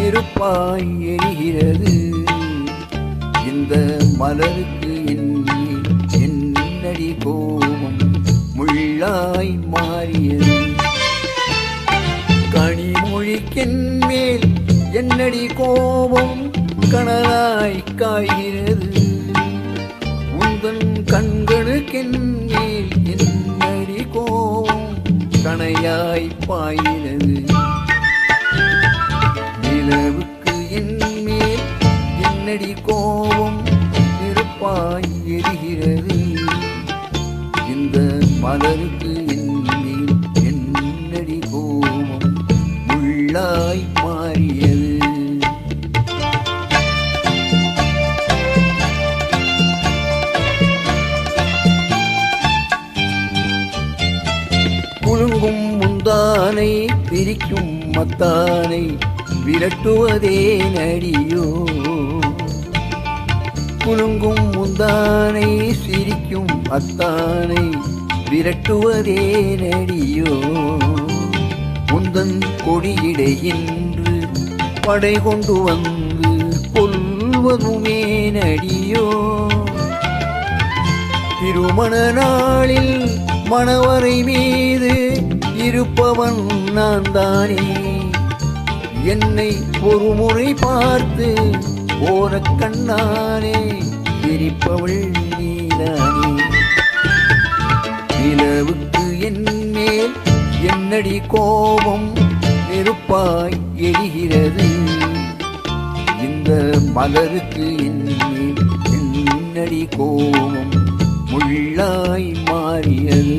நெருப்பாய் எரிகிறது. இந்த மலருக்கு என்னடி கோபம்? முள்ளாய் மாறியது. கனிமொழிக்கின் மேல் என்னடி கோபம்? கணலாய் காய்கிறது. உந்தன் கண்களுக்கின் மேல் என்னடி கோபம்? கணையாய் பாய்கிறது. நிலவுக்கு என் என்னடி கோபம் நெருப்பாய் எரிகிறது? இந்த மலருக்கு என் என்னடி கோபம் உள்ளாய் மாறியது? குலுங்கும் முந்தானை பிரிக்கும் மத்தானை விரட்டுவதே நடியோ? குலுங்கும் முந்தானை சிரிக்கும் அத்தானை விரட்டுவதே நடியோ? முந்தன் கொடியிடை என்று படை கொண்டு வந்து கொல்வதுமே நடியோ? திருமண நாளில் மணவரை மீது இருப்பவன் நான் தானே என்னை ஒருமுறை பார்த்து ஓர கண்ணானே பிரிப்பவள் நீதானே. நிலவுக்கு என் மேல் என்னடி கோபம் நெருப்பாய் எரிகிறது. இந்த மலருக்கு என் மேல் என்னடி கோபம் முள்ளாய் மாறியது.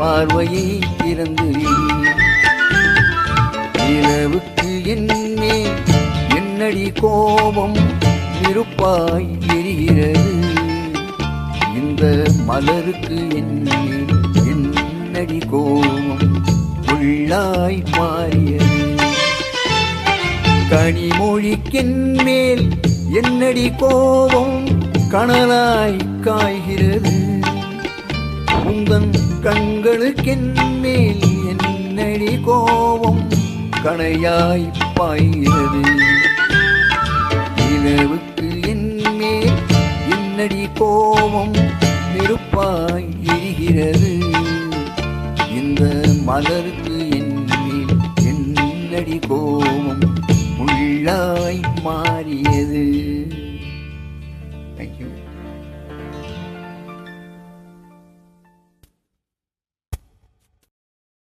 பார்வையை திறந்து விடு. நிலவுக்கு என்னே என்னடி கோபம் இருப்பாய் எரிகிறது. இந்த மலருக்கு என்னே என்னடி கோபம் உள்ளாய் மாறியது. கனிமொழிக்கென் மேல் என்னடி கோபம் கணலாய் காய்கிறது. உந்தன் கண்களுக்கென் மேல் என்னடி கோபம்? கணையாய் பாய்கிறது. நிலவுக்கு என் என்னடி கோபம்? நெருப்பாய் எரிகிறது. இந்த மலருக்கு என்மேல் என்னடி கோபம்? முள்ளாய் மாறியது.